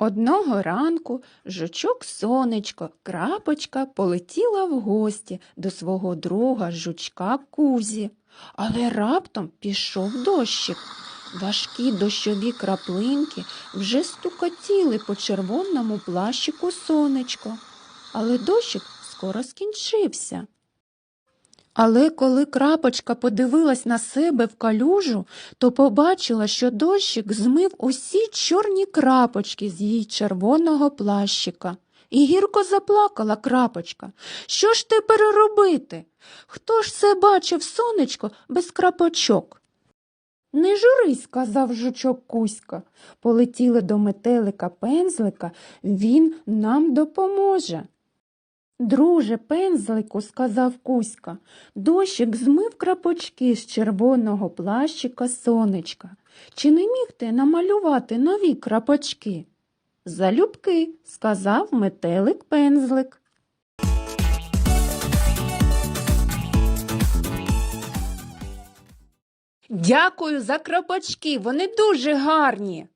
Одного ранку жучок сонечко, крапочка полетіла в гості до свого друга жучка Кузі. Але раптом пішов дощик. Важкі дощові краплинки вже стукотіли по червоному плащику сонечко. Але дощик скоро скінчився. Але коли крапочка подивилась на себе в калюжу, то побачила, що дощик змив усі чорні крапочки з її червоного плащика. І гірко заплакала крапочка. Що ж тепер робити? Хто ж це бачив сонечко без крапочок? Не журись, сказав жучок Кузька. Полетіли до метелика пензлика, він нам допоможе. Друже, пензлику, сказав Кузька, дощик змив крапочки з червоного плащика сонечка. Чи не міг ти намалювати нові крапочки? Залюбки, сказав метелик пензлик. Дякую за крапочки, вони дуже гарні.